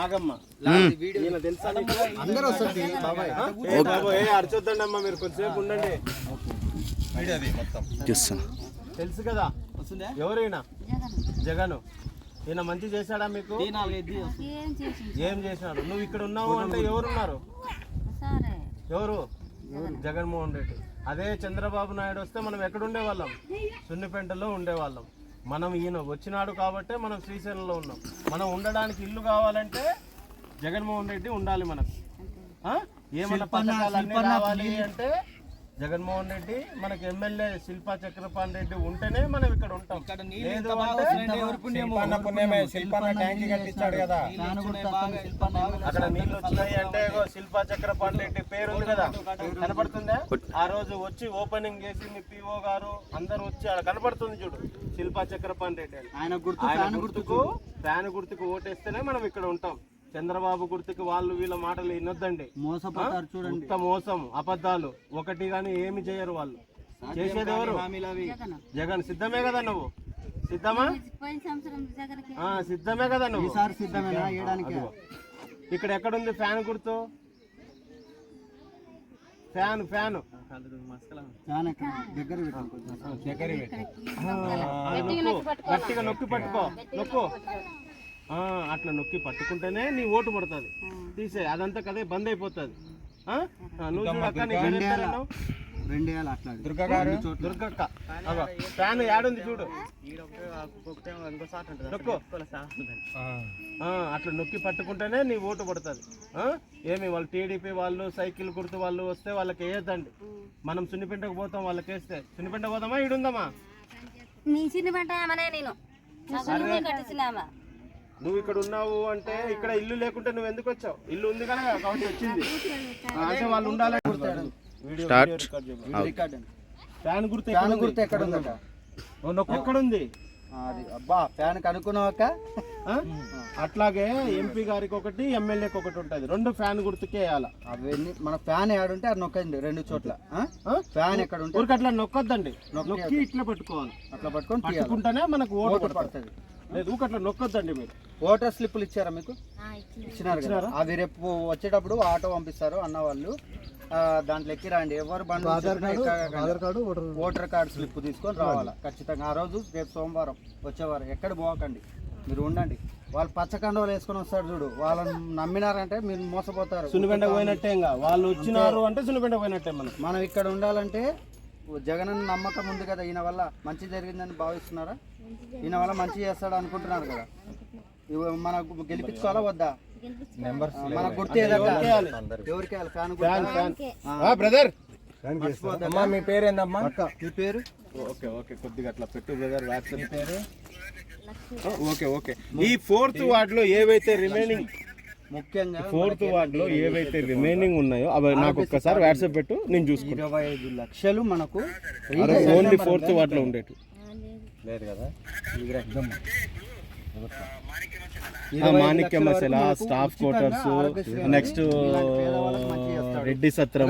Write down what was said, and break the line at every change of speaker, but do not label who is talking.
నాగమ్మ?
అందరూ
అరచొద్దండి అమ్మా మీరు కొద్దిసేపు ఉండండి. తెలుసు కదా ఎవరు ఈయన జగన్. ఈయన మంచి చేశాడా మీకు?
ఏం చేసి
ఏం చేసినాడు? నువ్వు ఇక్కడ ఉన్నావు అంటే ఎవరున్నారు?
సరే.
ఎవరు? జగన్మోహన్ రెడ్డి. అదే చంద్రబాబు నాయుడు వస్తే మనం ఎక్కడ ఉండేవాళ్ళం? సున్నిపెంటలో ఉండేవాళ్ళం. మనం ఈయన వచ్చినాడు కాబట్టే మనం శ్రీశైలంలో ఉన్నాం. మనం ఉండడానికి ఇల్లు కావాలంటే జగన్మోహన్ రెడ్డి ఉండాలి మనకు. ఆ? ఏమన్నా పథకాలు అన్నీ రావాలి అంటే జగన్మోహన్ రెడ్డి మనకి ఎమ్మెల్యే శిల్పా చక్రపాణి రెడ్డి ఉంటేనే మనం ఇక్కడ ఉంటాం. అక్కడ నీళ్ళు వచ్చినాయి అంటే శిల్పా చక్రపాణి రెడ్డి పేరు ఉంది కదా. కనపడుతుందా? ఆ రోజు వచ్చి ఓపెనింగ్ చేసి మీ పిఓ గారు. అందరు వచ్చి అక్కడ కనపడుతుంది చూడు. శిల్పా చక్రపాణి రెడ్డి అని.
ఆయన గుర్తు
ఆయన గుర్తుకు ఫ్యాన్ గుర్తుకు ఓటేస్తేనే మనం ఇక్కడ ఉంటాం. చంద్రబాబు గుర్తుకు వాళ్ళు వీళ్ళ మాటలు వినొద్దండి.
మోసపోతారు చూడండి.
ఇంత మోసం అబద్ధాలు. ఒకటి గాని ఏమి చేయరు వాళ్ళు. చేసేది ఎవరు?
జగన్.
సిద్ధమే కదా నువ్వు? సిద్ధమా? సిద్ధమే కదా నువ్వు?
ఈసారి సిద్ధమేనా? వేయడానికి
ఇక్కడ ఎక్కడుంది ఫ్యాన్ గుర్తు?
Fan fan. దగ్గర పెట్టాం. కొంచెం.
గట్టిగా నొక్కి పట్టుకో. నొక్కు. అట్లా నొక్కి పట్టుకుంటేనే నీ ఓటు పడుతుంది. తీసే అదంతా కదే బంద్ అయిపోతుంది. నువ్వు?
రెండు వేలు అట్లా దుర్గా గారు?
దుర్గక్క అగో, ఫ్యాన్ యాడుంది చూడు. అట్లా నొక్కి పట్టుకుంటేనే నీ ఓటు పడుతుంది. ఏమి వాళ్ళు టీడీపీ వాళ్ళు సైకిల్ గుర్తు వాళ్ళు వస్తే వాళ్ళకి వేయద్దండి. మనం సున్నిపెంటకు పోతాం వాళ్ళకి వేస్తే. సున్నిపెంట పోదామా?
నేను? కట్టించినామా
నువ్వు ఇక్కడ ఉన్నావు అంటే ఇక్కడ ఇల్లు లేకుంటే నువ్వు ఎందుకు వచ్చావు? ఇల్లు ఉంది కనుక కాబట్టి వచ్చింది. అంటే వాళ్ళు ఉండాలని
స్టార్ట్.
ఫ్యాన్ గుర్తు
ఫ్యాన్
ఎక్కడ
గుర్తు ఎక్కడ ఉందట
ఎక్కడ ఉంది
అబ్బా ఫ్యాన్ కనుక్కున్నాక?
అట్లాగే ఎంపీ గారికి ఒకటి ఎమ్మెల్యేకి ఒకటి ఉంటుంది. రెండు ఫ్యాన్ గుర్తుకే వేయాల
అవన్నీ మన ఫ్యాన్ ఏడుంటే అది నొక్కండి రెండు చోట్ల? ఫ్యాన్ ఎక్కడ ఉంటే
ఊరికి అట్లా నొక్కొద్దండి. నొక్కి ఇట్లా పట్టుకోవాలి.
అట్లా పట్టుకొని
పట్టుకుంటేనే మనకు ఓటు పడుతుంది.
పడుతుంది.
లేదు ఊరికి అట్లా నొక్కొద్దండి మీరు.
ఓటర్ స్లిప్లు ఇచ్చారా మీకు? ఇచ్చినారు కదా. అవి రేపు వచ్చేటప్పుడు ఆటో పంపిస్తారు అన్న వాళ్ళు. ఆ, దాంట్లో ఎక్కి రండి. ఎవరు బండి Aadhaar card voter card slip తీసుకొని రావాలా? ఖచ్చితంగా. ఆ రోజు రేపు సోమవారం వచ్చేవారు ఎక్కడ పోకండి. మీరు ఉండండి. వాళ్ళు పచ్చ కండవలు వేసుకొని వస్తారు చూడు. వాళ్ళని నమ్మినారంటే మీరు మోసపోతారు.
సునిపెండ పోయినట్టే ఇంకా. వాళ్ళు వచ్చినారు అంటే సునిపెండ పోయినట్టే మనం
మనం ఇక్కడ ఉండాలంటే జగన్ అన్న నమ్మకం ఉంది కదా. ఈయన వల్ల మంచి జరిగిందని భావిస్తున్నారా? ఈయన వల్ల మంచి చేస్తాడు అనుకుంటున్నారు కదా. మనకు గెలిపించుకోవాలా వద్దా? మన గుర్తు? ఫ్యాన్?
బ్రదర్
అమ్మా మీ పేరు? ఏందమ్మా మీ పేరు?
Okay okay. కొద్దిగా అట్లా పెట్టు బ్రదర్ వాట్సాప్ పేరు? Okay okay. ఈ ఫోర్త్ వార్డ్లో ఏవైతే రిమైనింగ్
ముఖ్యంగా
ఫోర్త్ వార్డ్లో ఏవైతే రిమైనింగ్ ఉన్నాయో అవి నాకు ఒక్కసారి వాట్సాప్ పెట్టు నేను చూసుకుంటాను
ఇరవై ఐదు లక్షలు మనకు
ఓన్లీ ఫోర్త్ వార్డ్లో ఉండేటి
లేదు కదా?
Manikya Masala staff quarters next Reddy Satram